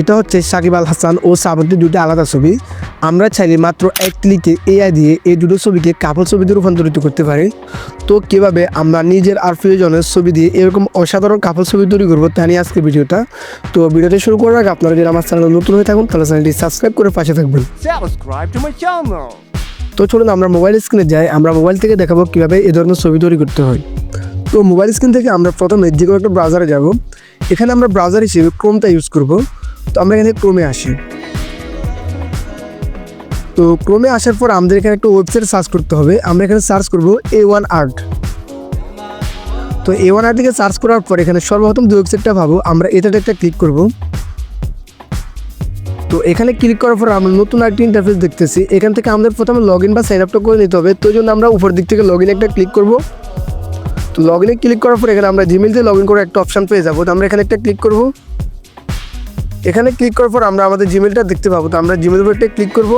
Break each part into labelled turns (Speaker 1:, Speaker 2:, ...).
Speaker 1: এটা হচ্ছে সাকিব আল হাসান ও সাবন্তের দুটো আলাদা ছবি। আমরা চাইলে মাত্র এক ক্লিকে এআই দিয়ে এই দুটো ছবিকে কাপড় ছবিতে রূপান্তরিত করতে পারি। তো কীভাবে আমরা নিজের আর প্রিয়জনের ছবি দিয়ে এরকম অসাধারণ কাপড় ছবি তৈরি করব তা নিয়ে আজকে ভিডিওটা। তো ভিডিওটা শুরু করার আগে আপনারা যদি আমার চ্যানেল নতুন হয়ে থাকুন তাহলে চ্যানেলটি সাবস্ক্রাইব করে পাশে থাকবেন. তো চলুন আমরা মোবাইল স্ক্রিনে যাই আমরা মোবাইল থেকে দেখাবো কীভাবে এ ধরনের ছবি তৈরি করতে হয়। তো মোবাইল স্ক্রিন থেকে আমরা প্রথমে যে কোনো একটা ব্রাউজারে যাব। এখানে আমরা ব্রাউজার হিসেবে ক্রোমটা ইউজ করব। তো আমরা এখানে ক্রোমে আসি। তো ক্রোমে আসার পর আমাদের এখানে একটা ওয়েবসাইট সার্চ করতে হবে। আমরা এখানে সার্চ করব এ ওয়ান আর্ট তো এ ওয়ান আর্ট থেকে সার্চ করার পর এখানে সর্বপ্রথম যে ওয়েবসাইটটা পাবো আমরা এটাতে একটা ক্লিক করব। তো এখানে ক্লিক করার পর আমরা নতুন একটি ইন্টারফেস দেখতেছি। এখান থেকে আমাদের প্রথমে লগ ইন বা সাইন আপটা করে নিতে হবে। তো জন্য আমরা উপর দিক থেকে লগ ইন একটা ক্লিক করব। তো লগ ইনে ক্লিক করার পর এখানে আমরা জিমেল দিয়ে লগ ইন করে একটা অপশান পেয়ে যাব। তো আমরা এখানে একটা ক্লিক করব। এখানে ক্লিক করার পর আমরা আমাদের জিমেলটা দেখতে পাবো। তো আমরা জিমেল উপর একটা ক্লিক করব।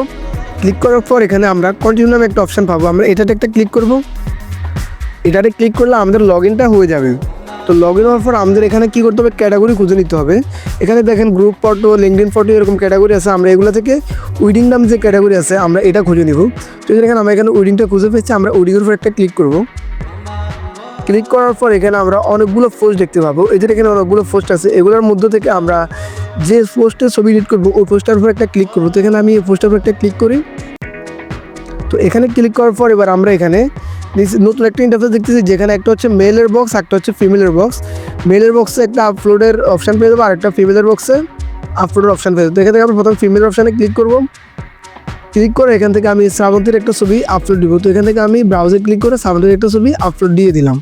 Speaker 1: ক্লিক করার পর এখানে আমরা কন্টিনিউ নামে একটা অপশান পাবো। আমরা এটাতে একটা ক্লিক করব। এটাতে ক্লিক করলে আমাদের লগ ইনটা হয়ে যাবে। তো লগ ইন হওয়ার পর আমাদের এখানে কী করতে হবে? ক্যাটাগরি খুঁজে নিতে হবে। এখানে দেখেন গ্রুপ ফটো লিঙ্কডিন ফটো এরকম ক্যাটাগরি আছে। আমরা এগুলো থেকে উইডিং নাম যে ক্যাটাগরি আছে, আমরা এটা খুঁজে নিব। তো এখানে আমরা এখানে উইডিংটা খুঁজে পেয়েছি, আমরা উইডিংয়ের উপর একটা ক্লিক করব। ক্লিক করার পর এখানে আমরা অনেকগুলো পোস্ট দেখতে পাবো। যে এখানে অনেকগুলো পোস্ট আছে, এগুলোর মধ্যে থেকে আমরা যে পোস্টের ছবি এডিট করব, ওই পোস্টার উপর একটা ক্লিক করব। তো এখানে আমি এই পোস্টার উপর একটা ক্লিক করি। তো এখানে ক্লিক করার পর এবার আমরা এখানে নতুন একটা ইন্টারফেস দেখতেছি, যেখানে একটা হচ্ছে মেলের বক্স একটা হচ্ছে ফিমেলের বক্স মেলের বক্সে একটা আপলোডের অপশান পেয়ে যাব আর একটা ফিমেলের বক্সে আপলোডের অপশান পেয়ে যাব। এখান থেকে আমরা প্রথম ফিমেলের অপশানে ক্লিক করব। ক্লিক করে এখান থেকে আমি শ্রাবন্তীর একটা ছবি আপলোড দিব। তো এখান থেকে আমি ব্রাউজে ক্লিক করে শ্রাবন্তীর একটা ছবি আপলোড দিয়ে দিলাম।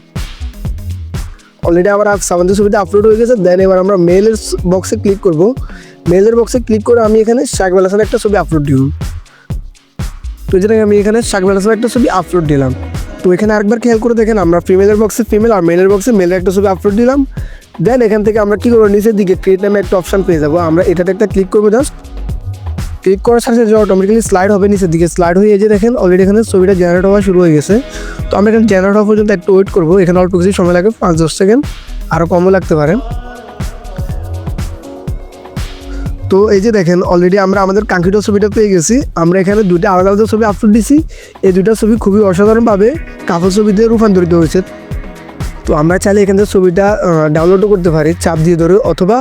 Speaker 1: অলরেডি আমার শ্রাবন্তীর ছবিটা আপলোড হয়ে গেছে দেন এবার আমরা মেলের বক্সে ক্লিক করব। মেলের বক্সে ক্লিক করে আমি এখানে শাকবাল হাসানের একটা ছবি আপলোড দিব তো যেটা আমি এখানে শাকবাল হাসানের একটা ছবি আপলোড দিলাম। তো এখানে আরেকবার খেয়াল করে দেখেন, আমরা ফিমেলের বক্সে ফিমেল আর মেলের বক্সে মেলের একটা ছবি আপলোড দিলাম। দেন এখান থেকে আমরা কী করব? নিচের দিকে ক্রিয়েট নামে একটা অপশান পেয়ে যাব। আমরা এটাতে একটা ক্লিক করব জাস্ট ক্লিক করার সাথে সাথে অটোমেটিক্যালি স্লাইড হবে নিচের দিকে। স্লাইড হয়ে যে দেখেন অলরেডি এখানে ছবিটা জেনারেট হওয়া শুরু হয়ে গেছে। তো আমরা এখানে জেনারেট হওয়া পর্যন্ত একটু ওয়েট করব। এখানে অল্প কিছু সময় লাগে, পাঁচ, দশ সেকেন্ড আরও কমও লাগতে পারে। তো এই যে দেখেন অলরেডি আমরা আমাদের কাঙ্ক্ষিত ছবিটা পেয়ে গেছি। আমরা এখানে দুইটা আলাদা আলাদা ছবি আপলোড দিছি। এই দুইটা ছবি খুবই অসাধারণভাবে কাপড় ছবিতে রূপান্তরিত হয়েছে। তো আমরা চাইলে এখান থেকে ছবিটা ডাউনলোডও করতে পারি, চাপ দিয়ে ধরে, অথবা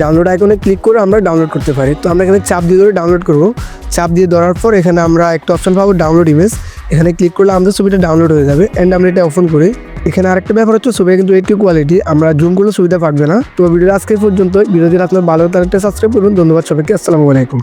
Speaker 1: ডাউনলোড আইকনে ক্লিক করে আমরা ডাউনলোড করতে পারি। তো আমরা এখানে চাপ দিয়ে ধরে ডাউনলোড করব। চাপ দিয়ে ধরার পর এখানে আমরা একটা অপশন পাবো ডাউনলোড ইমেজ এখানে ক্লিক করলে আমাদের ছবিটা ডাউনলোড হয়ে যাবে অ্যান্ড আমরা এটা ওপেন করি। এখানে আরেকটা ব্যাপার হচ্ছে, ছবিটা কিন্তু এইটি কোয়ালিটি আমরা জুম করলে সুবিধা পারবে না। তো ভিডিওটা আজকে পর্যন্ত ভিডিও যদি আপনার ভালো তাহলে সাবস্ক্রাইব করুন ধন্যবাদ সবাইকে, আসসালামু আলাইকুম।